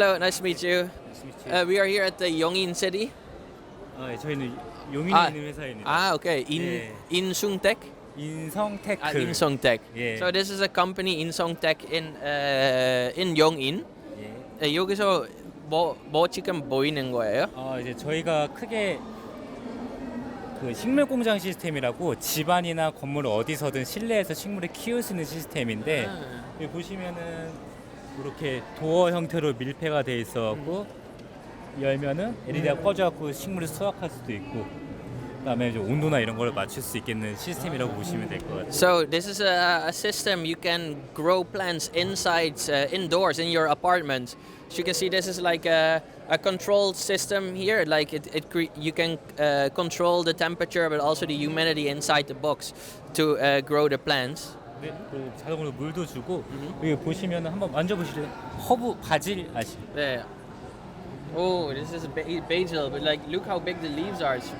Hello, nice to meet you. Uh, we are here at the Yongin City. 아, 예, 저희는 용인에 아, 있는 회사입니다. Ah, okay. In Yeah. Insungtech. 인성테크. Ah, Insongtech. Yeah. So this is a company Insongtech in uh, in Yongin. 예. 예, 여기서 뭐, 뭐 지금 보이는 거예요? 아, 이제 저희가 크게 그 식물 공장 시스템이라고 집안이나 건물 어디서든 실내에서 식물을 키울 수 있는 시스템인데 아. 여기 보시면은 이렇게 도어 형태로 밀폐가 돼 있어갖고 열면은 LED가 꺼져갖고 식물을 수확할 수도 있고 그다음에 이제 온도나 이런 걸 맞출 수 있겠는 시스템이라고 보시면 될 것 같아요. So this is a, a system you can grow plants inside, uh, indoors in your apartment. So you can see this is like a, a controlled system here. Like it, it cre- you can uh, control the temperature, but also the humidity inside the box to uh, grow the plants. 네, 그 자동으로 물도 주고 여기 보시면 한번 만져보실래요? 허브 바질 아시? There. Oh, this is ba- basil, but like look how big the leaves are. It's,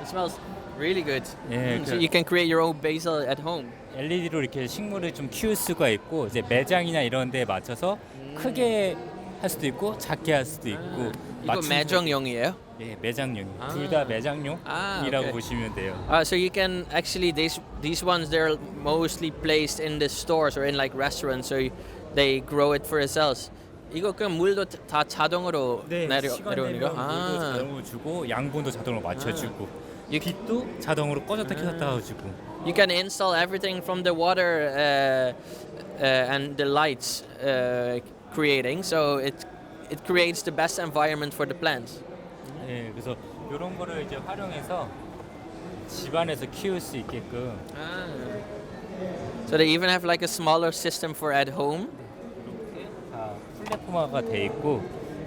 it smells really good. Yeah, Mm, so good. you can create your own basil at home. LED로 이렇게 식물을 좀 키울 수가 있고 이제 매장이나 이런 데에 맞춰서 크게 할 수도 있고 작게 할 수도 있고 이거 맞춤- 매정용이에요? 예, 매장용 아. 둘 다 매장용이라고 아, 오케이. 보시면 돼요. Uh, so you can actually these these ones they're mostly placed in the stores or in like restaurants, so you, they grow it for themselves. 이거 그럼 물도 다 자동으로 내려 시간 내려오는 되면 거? 물도 아, 자동으로 주고 양분도 자동으로 맞춰주고 you, 빛도 자동으로 꺼졌다 아. 켰다 해주고 you can install everything from the water uh, uh, and the lights uh, creating, so it it creates the best environment for the plants. 예, 그래서 이런 거를 이제 활용해서 집안에서 키울 수 있게끔 So they even have like a smaller system for at home. 다 플랫폼화가 돼 있고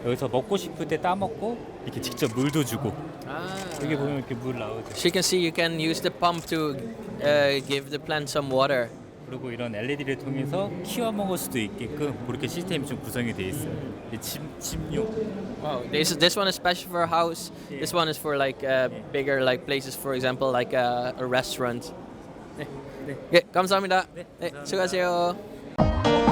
여기서 먹고 싶을 때 따먹고 이렇게 직접 물도 주고 여기 보면 이렇게 물 나오죠. So you can see you can use the pump to uh, give the plant some water. 그리고 이런 LED를 통해서 키워 먹을 수도 있게끔 그렇게 시스템이 좀 구성이 돼 있어요. 이집 집용. Wow, this this one is special for a house. This one is for like uh, bigger like places, for example, like a, a restaurant. 네, 네. 예, 감사합니다. 네, 네, 감사합니다. 수고하세요.